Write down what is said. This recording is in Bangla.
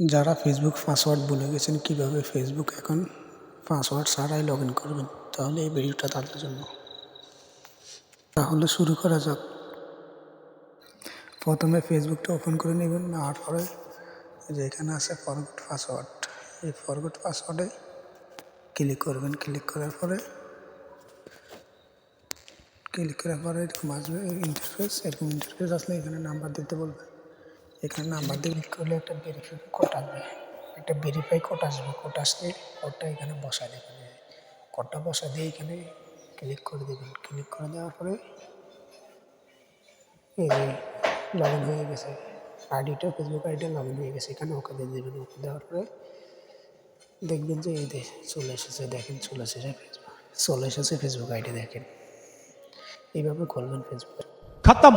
যারা ফেসবুক পাসওয়ার্ড ভুলে গেছেন, কীভাবে ফেসবুক এখন পাসওয়ার্ড ছাড়াই লগ ইন করবেন, তাহলে এই ভিডিওটা তাদের জন্য। তাহলে শুরু করা যাক। প্রথমে ফেসবুকটা ওপেন করে নেবেন, নেওয়ার পরে যে এখানে আছে ফরগট পাসওয়ার্ড এই ফরগট পাসওয়ার্ডে ক্লিক করবেন ক্লিক করার পরে ক্লিক করার পরে এরকম আসবে ইন্টারফেস এরকম ইন্টারফেস আসলে এখানে নাম্বার দিতে বলবে। এখানে আমাদের ক্লিক করলে একটা ভেরিফাই কোট আসবে। একটা ভেরিফাই কোট আসবে। কোট আসলে কোটটা এখানে বসা দেবেন মানে কোটটা বসা দিয়ে এখানে ক্লিক করে দেবেন। ক্লিক করে দেওয়ার পরে এই যে লগ ইন হয়ে গেছে। আইডিটা ফেসবুক আইডিটা লগ ইন হয়ে গেছে। এখানে ওকে দিয়ে দেবেন। ওকে দেওয়ার পরে দেখবেন যে এই দেশ চলে এসেছে। দেখেন চলে এসেছে ফেসবুক চলে এসেছে ফেসবুক আইডি দেখেন। এইভাবে খুলবেন ফেসবুক খতম!